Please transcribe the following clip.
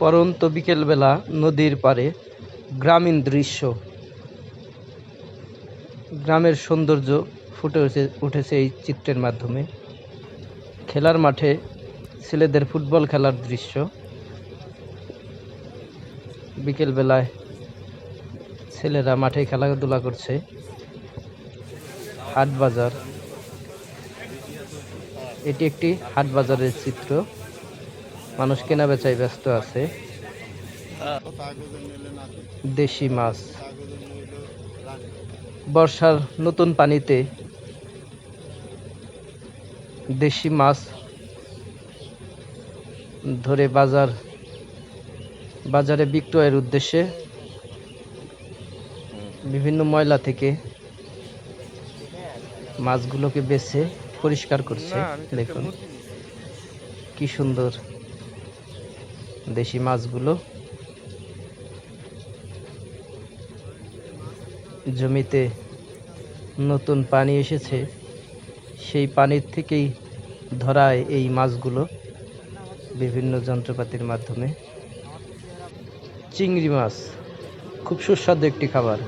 পরন্ত বিকেলবেলা নদীর পাড়ে গ্রামীণ দৃশ্য। গ্রামের সৌন্দর্য ফুটে উঠে, উঠেছে এই চিত্রের মাধ্যমে। খেলার মাঠে ছেলেদের ফুটবল খেলার দৃশ্য। বিকেলবেলায় ছেলেরা মাঠে খেলাধুলা করছে। হাট বাজার এটি একটি হাট বাজারের চিত্র। মানুষ কেনা বেচায় ব্যস্ত আছে। দেশি মাছ। বর্ষার নতুন পানিতে দেশি মাছ ধরে বাজার বাজারে বিক্রয়ের উদ্দেশ্যে বিভিন্ন ময়লা থেকে মাছগুলোকে বেছে পরিষ্কার করছে। দেখুন কি সুন্দর দেশি মাছগুলো। জমিতে নতুন পানি এসেছে, সেই পানির থেকেই ধরায় এই মাছগুলো বিভিন্ন যন্ত্রপাতির মাধ্যমে। চিংড়ি মাছ, খুব সুস্বাদু একটি খাবার।